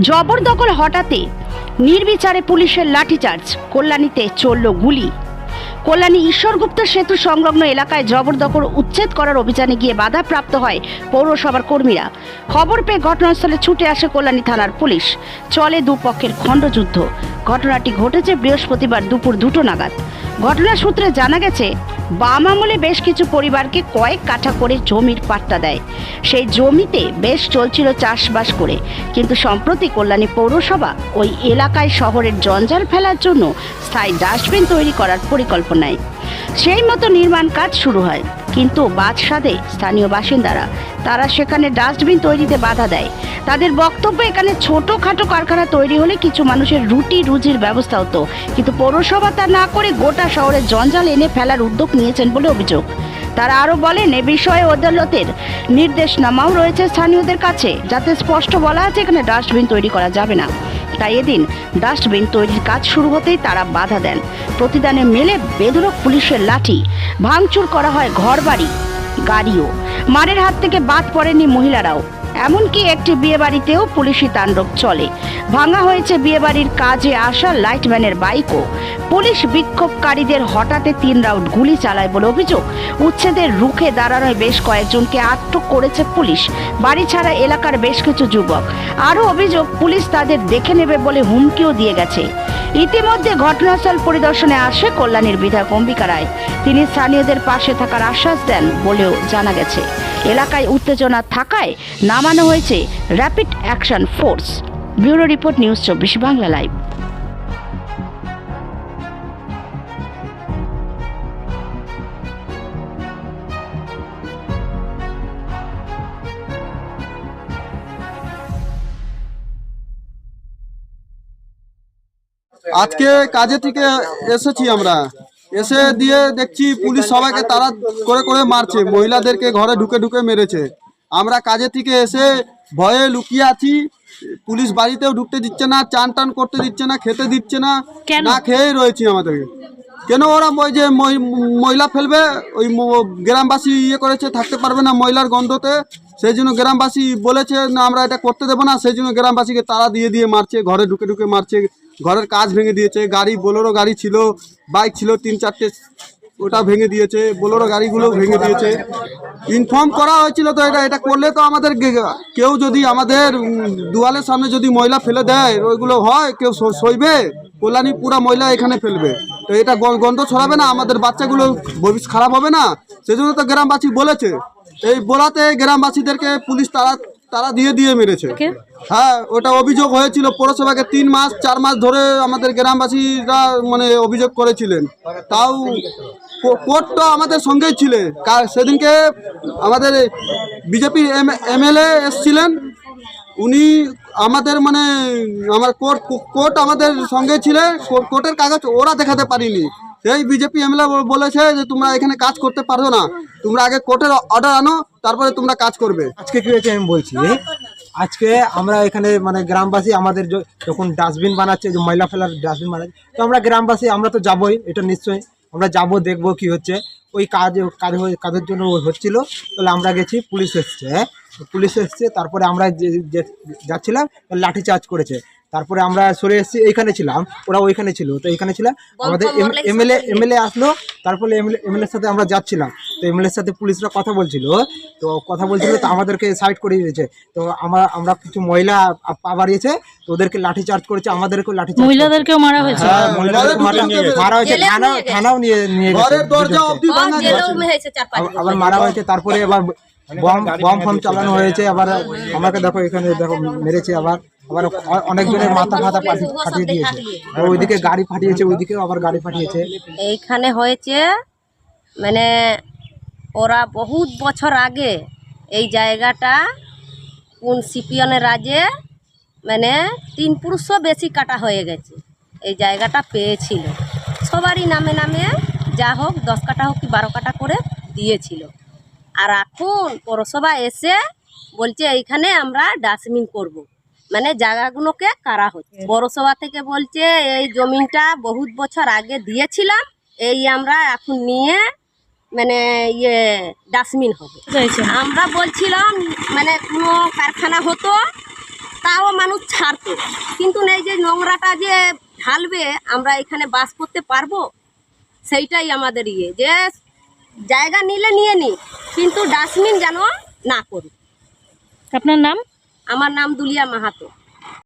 জবরদখল হটাতে নির্বিচারে পুলিশের লাঠিচার্জ, কল্যাণীতে চলল গুলি। কল্যাণী ঈশ্বরগুপ্ত সেতু সংলগ্ন এলাকায় জবরদখল উচ্ছেদ করার অভিযানে গিয়ে বাধাপ্রাপ্ত হয় পৌরসভার কর্মীরা। খবর পেয়ে ঘটনাস্থলে ছুটে আসে কল্যাণী থানার পুলিশ। চলে দুপক্ষের খণ্ডযুদ্ধ। ঘটনাটি ঘটেছে বৃহস্পতিবার দুপুর দুটো নাগাদ। ঘটনার সূত্রে জানা গেছে বাম আমলে বেশ কিছু পরিবারকে কয়েক কাঠা করে জমির পাট্টা দেয়। সেই জমিতে বেশ চলছিল চাষবাস করে। কিন্তু সম্প্রতি কল্যাণী পৌরসভা ওই এলাকায় শহরের জঞ্জাল ফেলার জন্য স্থায়ী ডাস্টবিন তৈরি করার পরিকল্পনায়। সেই মতো নির্মাণ কাজ শুরু হয়। কিন্তু বাদশাদে স্থানীয় বাসিন্দারা, তারা সেখানে ডাস্টবিন তৈরিতে বাধা দেয়। তাদের বক্তব্য এখানে ছোটোখাটো কারখানা তৈরি হলে কিছু মানুষের রুটি রুজির ব্যবস্থা হতো। কিন্তু পৌরসভা তা না করে গোটা শহরে জঞ্জাল এনে ফেলার উদ্যোগ নিয়েছেন বলে অভিযোগ। তারা আরও বলেন, এ বিষয়ে আদালতের নির্দেশনামাও রয়েছে স্থানীয়দের কাছে, যাতে স্পষ্ট বলা আছে এখানে ডাস্টবিন তৈরি করা যাবে না। তাই এদিন ডাস্টবিন তৈরির কাজ শুরু হতেই তারা বাধা দেন। প্রতিদানে মেলে বেধরক পুলিশের লাঠি। ভাঙচুর করা হয় ঘরবাড়ি, গাড়িও। মারের হাত থেকে বাদ পড়েনি মহিলারাও। এমনকি একটি বিয়েবাড়িতেও পুলিশি তাণ্ডব চলে। ভাঙা হয়েছে বিয়েবাড়ির কাজে আসা লাইটম্যানের বাইকও। পুলিশ বিক্ষোভকারীদের হঠাতে তিন রাউন্ড গুলি চালায় বলে অভিযোগ। উচ্ছেদের রুখে দাঁড়ানোয় বেশ কয়েকজনকে আটক করেছে পুলিশ। বাড়ি ছাড়া এলাকার বেশ কিছু যুবক। আরও অভিযোগ, পুলিশ তাদের দেখে নেবে বলে হুমকিও দিয়ে গেছে। ইতিমধ্যে ঘটনাস্থল পরিদর্শনে আসে কল্যাণীর বিধায়ক অম্বিকা রায়। তিনি স্থানীয়দের পাশে থাকার আশ্বাস দেন বলেও জানা গেছে। এলাকায় উত্তেজনা থাকায় নামানো হয়েছে rapid action force bureau report news চব্বিশ বাংলা লাইভ। আজকে কাজে থেকে এসেছি আমরা। এসে দিয়ে দেখছি পুলিশ সবাইকে তারা করে করে মারছে। মহিলাদেরকে ঘরে ঢুকে ঢুকে মেরেছে। আমরা কাজে থেকে এসে ভয়ে লুকিয়ে আছি। পুলিশ বাড়িতেও ঢুকতে দিচ্ছে না চান টান করতে দিচ্ছে না খেতে দিচ্ছে না না খেয়েই রয়েছি আমাদেরকে। কেন ওরা ওই যে মহিলা ফেলবে? ওই গ্রামবাসী ইয়ে করেছে থাকতে পারবে না মহিলার গন্ধতে। সেই জন্য গ্রামবাসী বলেছে না আমরা এটা করতে দেবো না। সেই জন্য গ্রামবাসীকে তারা দিয়ে দিয়ে মারছে ঘরে ঢুকে ঢুকে মারছে। ঘরের কাজ ভেঙে দিয়েছে। গাড়ি বোলেরো গাড়ি ছিল। বাইক ছিল, তিন চারটে, ওটা ভেঙে দিয়েছে, বোলেরো গাড়িগুলো ভেঙে দিয়েছে। ইনফর্ম করা হয়েছিল তো এটা এটা করলে তো আমাদের কেউ যদি আমাদের দুয়ালের সামনে যদি ময়লা ফেলে দেয়, ওইগুলো হয়, কেউ সইবে? কল্যাণী পুরা ময়লা এখানে ফেলবে। তো এটা গন্ধ ছড়াবে না, আমাদের বাচ্চাগুলো ভবিষ্যৎ খারাপ হবে না। সেজন্য তো গ্রামবাসী বলেছে। এই বলাতে গ্রামবাসীদেরকে পুলিশ তারা তারা দিয়ে দিয়ে মেরেছে। হ্যাঁ ওটা অভিযোগ হয়েছিল পৌরসভাকে তিন মাস চার মাস ধরে আমাদের গ্রামবাসীরা মানে অভিযোগ করেছিলেন। তাও কোর্ট তো আমাদের সঙ্গেই ছিলে। সেদিনকে আমাদের বিজেপি এমএলএ এসছিলেন। উনি আমাদের মানে আমার কোর্ট কোর্ট আমাদের সঙ্গে ছিলে। কোর্ট- কোর্টের কাগজ ওরা দেখাতে পারিনি। সেই বিজেপি এমএলএ বলেছে যে তোমরা এখানে কাজ করতে পারো না। তোমরা আগে কোর্টের অর্ডার আনো, তারপরে তোমরা কাজ করবে। আজকে কি হয়েছে আমি বলছি? আজকে আমরা এখানে মানে গ্রামবাসী আমাদের যখন ডাস্টবিন বানাচ্ছে, যে ময়লা ফেলার ডাস্টবিন বানাচ্ছে, তো আমরা গ্রামবাসী, আমরা তো যাবোই, এটা নিশ্চয়ই। আমরা যাব, দেখব কি হচ্ছে। ওই কাজ কাজ কাজের জন্য হচ্ছিল, তাহলে আমরা গেছি, পুলিশ এসছে। পুলিশ এসছে, তারপরে আমরা যাচ্ছিলাম, লাঠি চার্জ করেছে। তারপরে আমরা সরে এসেছি এইখানে ছিলাম ওরা ওইখানে ছিল তো এইখানে ছিল আমাদের এমএলএ এমএলএ আসলো তারপরে এমএলএ এমএলএর সাথে আমরা যাচ্ছিলাম তো এমএলএর সাথে পুলিশরা কথা বলছিল তো কথা বলছিল তো আমাদেরকে সাইড করে দিয়েছে তো আমরা আমরা কিছু মহিলা পা বাড়িয়েছে তো ওদেরকে লাঠি চার্জ করেছে আমাদেরকেও লাঠি চার্জ মহিলাদেরকেও মারা হয়েছে? হ্যাঁ মারা মারা হয়েছে। থানা থানাও নিয়ে নিয়ে। আবার- আবার মারা হয়েছে তারপরে আবার বম বম ফম চালানো হয়েছে আবার আমাকে দেখো এখানে দেখো মেরেছে আবার। আবার অনেকজনের মাথা ফাথা ফাটি- ফাটিয়ে দিয়েছে। আর ওইদিকে গাড়ি ফাটিয়েছে ওইদিকেও আবার গাড়ি ফাটিয়েছে এইখানে হয়েছে মানে ওরা বহুত বছর আগে এই জায়গাটা কোন সিপিয়নের রাজে মানে তিন পুরুষও বেশি কাটা হয়ে গেছে। এই জায়গাটা পেয়েছিল। সবারই নামে নামে যা হোক দশ কাটা হোক কি বারো কাটা করে দিয়েছিল। আর এখন পৌরসভা এসে বলছে এইখানে আমরা ডাস্টবিন করব। মানে জায়গাগুলোকে কারা হচ্ছে? পৌরসভা থেকে বলছে এই জমিনটা বহুত বছর আগে দিয়েছিলাম এই আমরা এখন নিয়ে মানে ইয়ে ডাস্টবিন হবে। আমরা বলছিলাম মানে কোনো কারখানা হতো তাও মানুষ ছাড়তো। কিন্তু এই যে নোংরাটা যে ঢালবে আমরা এখানে বাস করতে পারব? সেইটাই আমাদের ইয়ে। যে জায়গা নিলে নিয়ে নি কিন্তু ডাস্টবিন যেন না করি। আপনার নাম? আমার নাম দুলিয়া মাহাতো।